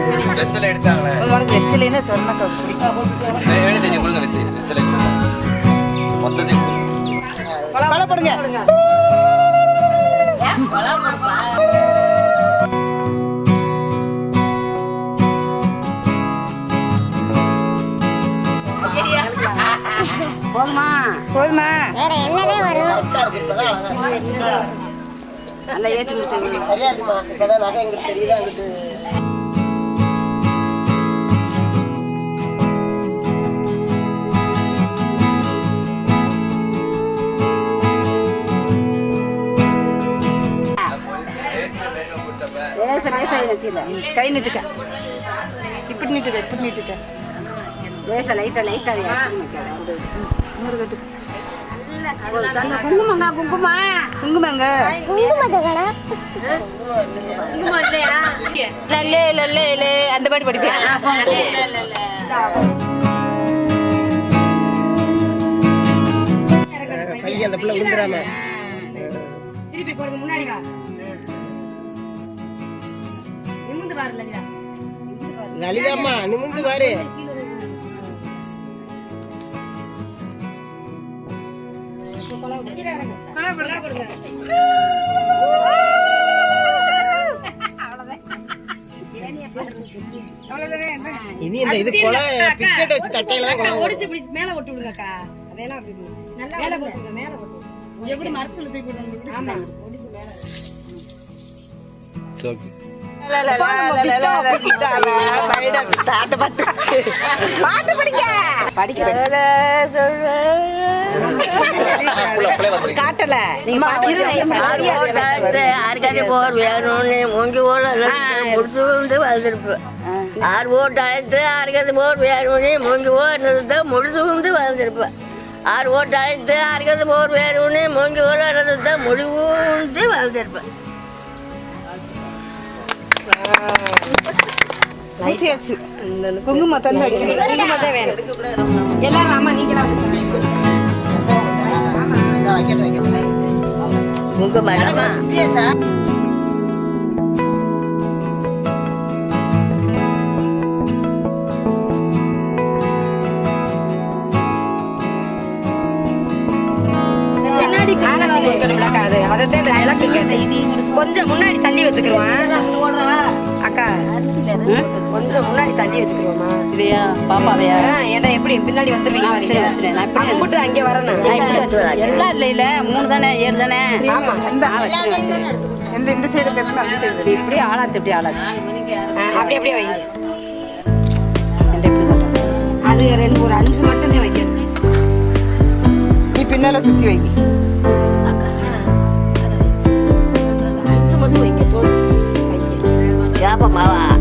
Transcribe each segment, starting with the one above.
வெத்தலை எடுத்தாங்களே உனக்கு வெத்திலேன்னு சொன்னா பிடிக்கும் எழுதி தெரியும் கொடுங்க வெத்தி வெத்தலை எடுத்தாங்க மொத்தத்தையும் கொடுங்க. பழப்படுங்க போதுமா. போதுமா. வேற என்னதே வரும் நல்லா ஏற்றி முடிச்சாங்க சரியா இருக்குமா? இப்பதான் நகை எங்களுக்கு தெரியுது? அங்கிட்டு லேசா ஏற்றில கை நீட்டுக்க. இப்படி நீட்டுக்க இப்படி நீட்டுக்க. லேசா லைட்டா லைட்டா சந்த குங்குமங்க குங்குமா குங்குமங்க குங்குமத்தை கடை லல்லே லல்லே லே அந்த பாட்டு படிப்பேன் பையன் அந்த பிள்ளை விழுந்துடாம திருப்பி போடுங்க முன்னாடி லலிதாம்மா நிமிந்து பாரு இனி இந்த இது கொலை பிஸ்கட் வச்சு தட்டையில தான் கொலை. ஒடிச்சு இப்படி மேல ஒட்டி விடுங்கக்கா அதெல்லாம் அப்படி மேல போட்டுங்க மேல போட்டு எப்படி மரத்துல தூக்கி விடுங்க ஆமா. ஒடிச்சு மேல. பாட்டு படிக்க படிக்க காட்டல நீங்க போர் வேணும்னு மூங்கி ஓட முடிச்சு வந்து வந்திருப்பேன் ஆறு ஓட்டு அழைத்து யாருக்காவது போர் வேணும்னு மூங்கி ஓடுறது முடிச்சு வந்து வந்திருப்பேன் ஆறு ஓட்டு அழைத்து யாருக்காவது போர் வேணும்னு மூங்கி முடிவு வந்து வந்திருப்பேன் குங்குமம் தந்து வைக்கணும். குங்குமம் தான் வேணும். எல்லாரும் ஆமா நீங்களா மேடமா சுத்தியாச்சா? அது. இந்த விளக்கு கேட்டேன். கொஞ்சம் முன்னாடி தள்ளி வச்சுக்கிருவான் அக்கா? கொஞ்சம் முன்னாடி தள்ளி வச்சுக்கிருவோமா? இல்லையா பாப்பாவையா? ஏன்னா எப்படி பின்னாடி வந்துருவீங்க அங்கிட்டு அங்கே வரணும் எல்லாம் இல்லை இல்லை மூணு தானே ஏழு தானே? ஆமா. இந்த இந்த சைடு இப்படி ஆளாத்து இப்படி ஆளாத்து. ஆ, அப்படி அப்படியே வைங்க. அது ரெண்டு ஒரு அஞ்சு மட்டும் தான் வைக்கணும். நீ பின்னால சுத்தி வைக்கி வைங்க ஏப்பமாவா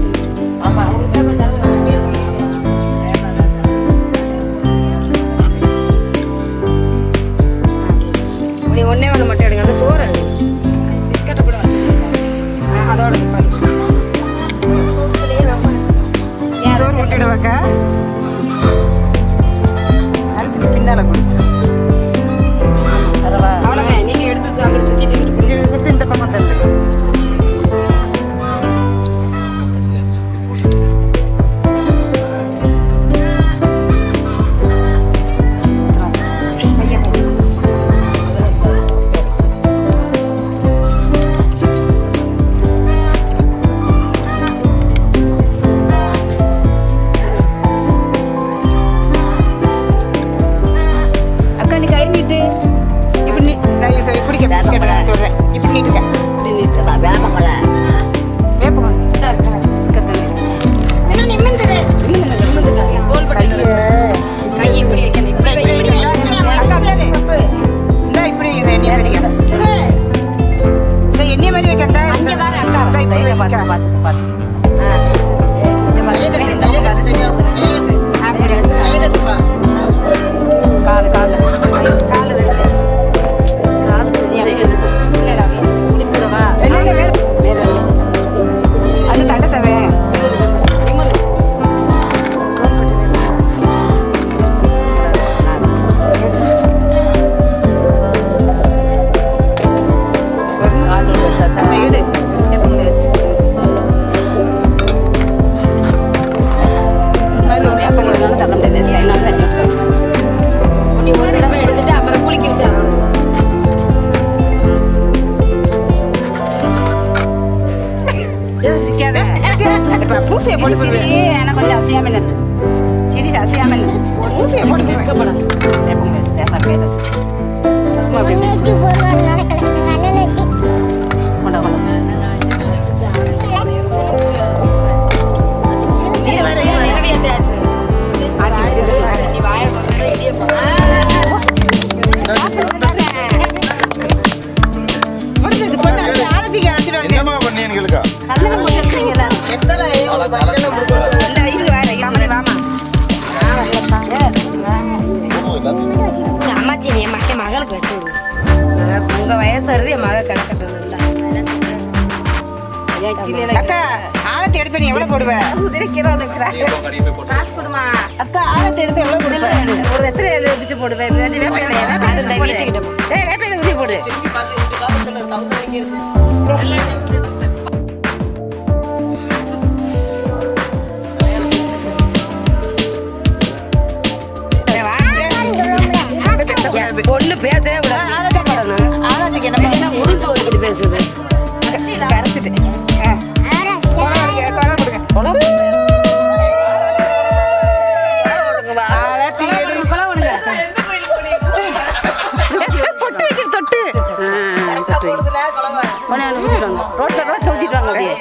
உங்க வயசு வருது என் மக அக்கா ஆரத்தி எடுப்ப நீ எவ்வளவு போடுவ? காசு கொடுமா. அக்கா ஆரத்தி எடுப்ப எவ்வளவு போடுவ? ஒரு எத்தனை எழுதிச்சு போடுவேன் போடு. பொண்ணு பேசவே விடாது பேசுது கரைச்சிட்டு தொட்டு தொட்டு அப்படியே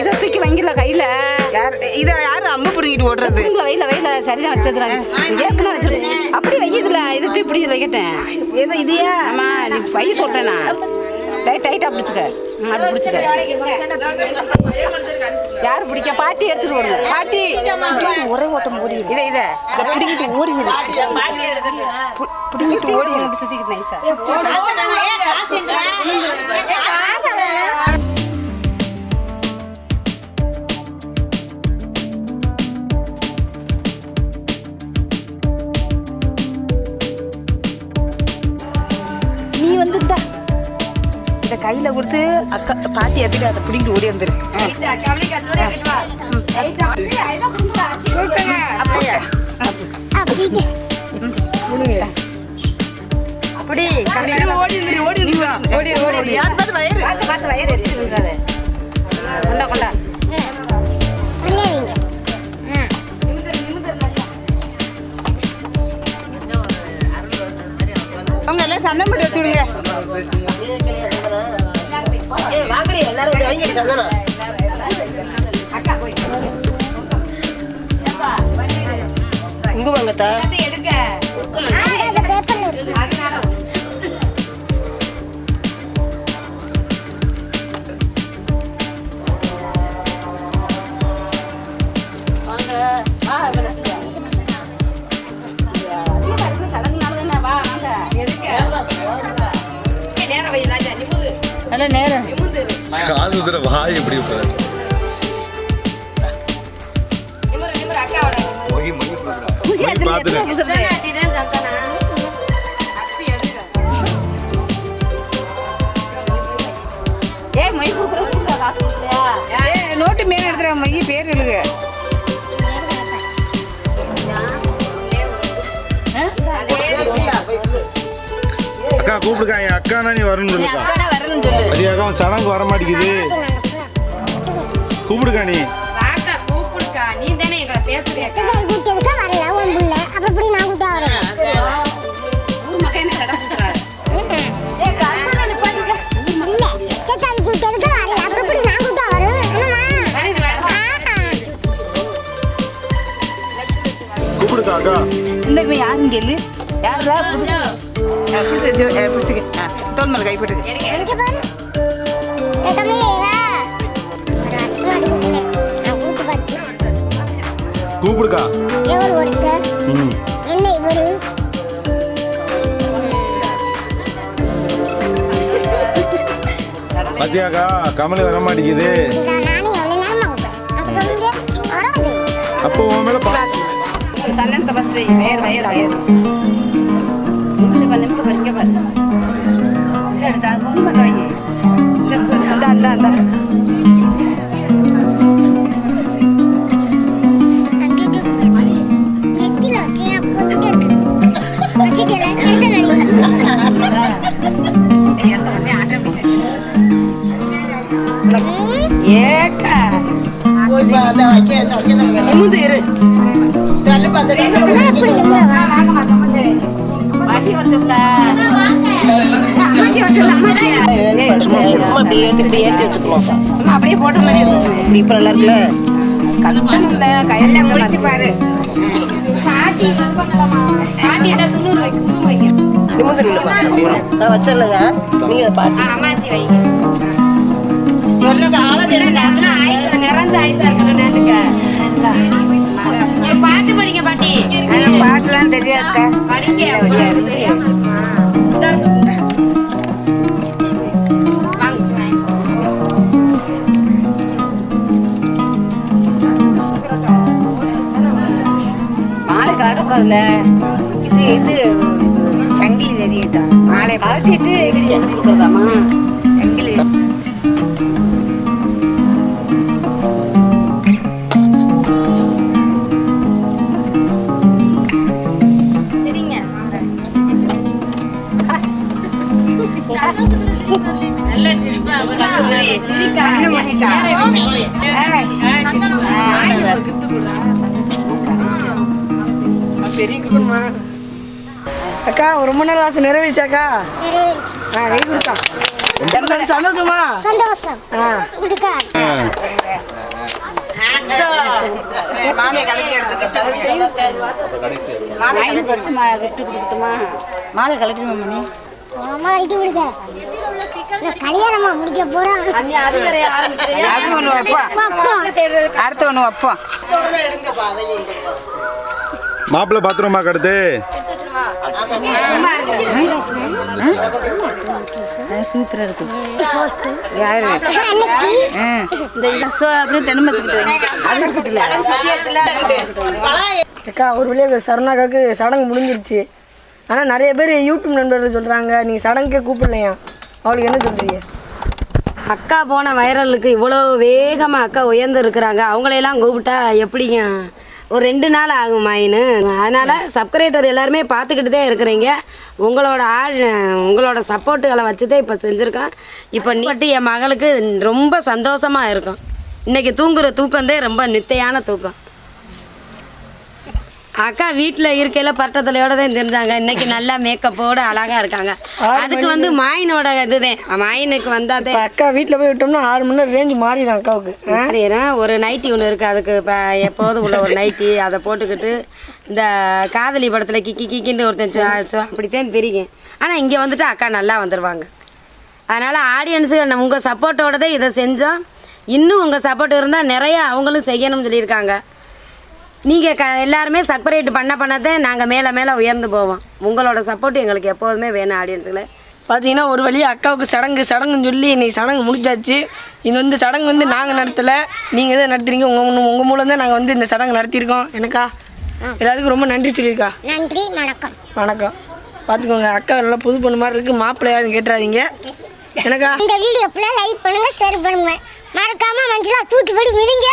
இதை தூக்கி வாங்கிடல கையில யார் இதை யாரு அம்பு பிடிங்கிட்டு ஓடுறது உங்களை வெயில வெயில சரிதான் வச்சிருக்காங்க ஏற்கனவே வச்சிருக்கேன் அப்படி வைக்கிறதுல இதை தூக்கி பிடிச்சி வைக்கட்டேன் எது இதையா ஆமா நீ பை சொல்றேனா டைட் டைட்டா பிடிச்சுக்க அது பிடிச்சுக்க யார் பிடிக்க பாட்டி எடுத்துட்டு வருங்க பாட்டி ஒரே ஓட்டம் ஓடி இதை இதை இதை பிடிங்கிட்டு ஓடிடுது பிடிங்கிட்டு ஓடி சுத்திக்கிட்டு நைஸா கையில கொடுத்து அக்கா பாத்தி எப்படி அதை பிடிக்கிட்டு ஓடி வந்துரு. அப்படியே அப்படி ஓடி ஓடி ஓடி ஓடி யார் பார்த்து வயிறு பார்த்து பார்த்து வயிறு கொண்டா கொண்டா அவங்க எல்லாம் சந்தனம் போட்டு வச்சுடுங்க. எல்லாரும் வந்து வாங்கிடி சந்தனம் இங்க வாங்கத்தா நல்ல நேரம். காது உதிர வாய் எப்படி பார்த்துட்டு நோட்டு மேல எடுத்துற மொய் பேர் எழுது அக்கா கூப்பிடுக்கா என் அக்கானா நீ வரணும் வரணும்னு சொல்லு சரியாக்கா அவன் சடங்கு வர மாட்டேங்குது. கூப்பிடுக்கா நீ. நீ தானே எங்களை வரல உன் புள்ள. அப்புறம் எப்படி நான் கூட்டா வரேன்? ஊர் மக்கள் என்ன கடை கூப்பிடுக்கா அக்கா. இந்த யாருன்னு கேளு. யாரா பிடிச்சிக்க தோல் மேலே கை போட்டுக்கு. எனக்கு பாரு? ஏ தம்பி வா ஒரு அட்டு வாடி கொடுங்க நான் கூட்டு பார்த்து. கூப்பிடுக்கா. ம். என்ன இவரு? பத்தியாக்கா கமலி வர மாட்டேங்குது. அப்போ உன் மேல பா சந்தனத்தை ஃபஸ்ட்டு வயர் வயர் வயர். இந்த பண்ண பறிக்க பாரு. இந்த அடிச்சா ரொம்ப மத்த வைங்க இந்த அந்த அந்த அந்த நெத்தில வச்சு போட்டுட்டே ஏற்றி இப்படி ஏற்றி வச்சுக்கலாம் சார் சும்மா அப்படியே போட்ட மாதிரி இருக்கும் இப்படி இப்போ நல்லா இருக்குல்ல கல்ல கையில முடிச்சு பாரு நிமிந்து நில்லுப்பா நான் வச்சிடலங்க நீங்க அதை பாட்டு. அம்மாச்சி வைங்க நிறைஞ்ச ஆயுசா இருக்கணும்னுக்க பாட்டு படிங்க பாட்டி பாட்டுலாம் தெரியாத படிங்க. காட்டக்கூடாதுல்ல இது இது சங்கிலி தெரியட்டும் மாலை கழட்டிட்டு இப்படி எனக்கு கொடுக்குறதாமா சங்கிலி சரிங்க அக்கா ரொம்ப நாள் ஆசை நிறைவேறிச்சாக்கா நிறைவேறிச்சு. ஆ கை கொடுத்தா. சந்தோஷமா? சந்தோஷம். மாலை கலட்டிடுமா மணி? அம்மா இது நான் கல்யாணமா முடிக்க வைப்போம். அடுத்து மாப்பிள்ளை பாத்ரூமா கடுத்து சூப்பராக இருக்கு யாரு தென்னமத்துக்கிட்டு ஒரு வழியாக சரணாக்காக்கு சடங்கு முடிஞ்சிருச்சு. ஆனால் நிறைய பேர் யூடியூப் நண்பர்கள் சொல்கிறாங்க நீங்கள் சடங்குக்கே கூப்பிடலையா? அவளுக்கு என்ன சொல்கிறீங்க அக்கா போன வைரலுக்கு இவ்வளோ வேகமாக அக்கா உயர்ந்து இருக்கிறாங்க அவங்களையெல்லாம் கூப்பிட்டா எப்படிங்க? ஒரு ரெண்டு நாள் ஆகும் மாயின்னு. அதனால் சப்ஸ்கிரைபர் எல்லாருமே பார்த்துக்கிட்டு தான் இருக்கிறீங்க. உங்களோட ஆள் உங்களோட சப்போர்ட்டுகளை வச்சு தான் இப்போ செஞ்சுருக்கோம். இப்போ நீட்டு என் மகளுக்கு ரொம்ப சந்தோஷமாக இருக்கும். இன்றைக்கி தூங்குகிற தூக்கம் தான் ரொம்ப நித்தையான தூக்கம். அக்கா வீட்டில் இருக்கையில் பட்டத்தலையோட தான் தெரிஞ்சாங்க இன்னைக்கு நல்லா மேக்கப்போட அழகாக இருக்காங்க. அதுக்கு வந்து மாயினோட இதுதான் மாயினுக்கு வந்தாதே அக்கா வீட்டில் போய் விட்டோம்னா ஆறு மணி நேரம் ரேஞ்ச் மாறிடும் அக்காவுக்கு. மாறிடுறேன் ஒரு நைட்டி ஒன்று இருக்குது அதுக்கு இப்போ எப்போதும் உள்ள ஒரு நைட்டி அதை போட்டுக்கிட்டு இந்த காதலி படத்தில் கிக்கி கிக்கின்னு ஒருத்தன் அப்படித்தான் தெரியும் ஆனால் இங்கே வந்துட்டு அக்கா நல்லா வந்துடுவாங்க அதனால் ஆடியன்ஸுக்கு உங்கள் சப்போர்ட்டோட தான் இதை செஞ்சோம். இன்னும் உங்கள் சப்போர்ட் இருந்தால் நிறையா அவங்களும் செய்யணும்னு சொல்லியிருக்காங்க. நீங்கள் க எல்லாருமே சப்ஸ்கிரைப் பண்ண பண்ணதான் நாங்கள் மேலே மேலே உயர்ந்து போவோம். உங்களோட சப்போர்ட் எங்களுக்கு எப்போதுமே வேணும் ஆடியன்ஸுகளை பார்த்தீங்கன்னா ஒரு வழியாக அக்காவுக்கு சடங்கு சடங்குன்னு சொல்லி இன்னைக்கு சடங்கு முடிஞ்சாச்சு. இது வந்து சடங்கு வந்து நாங்கள் நடத்தலை. நீங்கள் தான் நடத்துறீங்க. உங்கள் உங்கள் மூலம் தான் நாங்கள் வந்து இந்த சடங்கு நடத்தியிருக்கோம். எனக்கா? எல்லாத்துக்கும் ரொம்ப நன்றி சொல்லியிருக்கா? நன்றி வணக்கம். வணக்கம். பார்த்துக்கோங்க அக்கா நல்லா புது பொண்ணு மாதிரி இருக்குது மாப்பிள்ளை யாரும் கேட்டுறாதீங்க. எனக்கா? இந்த வீடியோ லைக் பண்ணுங்க ஷேர் பண்ணுங்க. மறக்காம மஞ்சளா தூக்கி போய் மிதிங்க.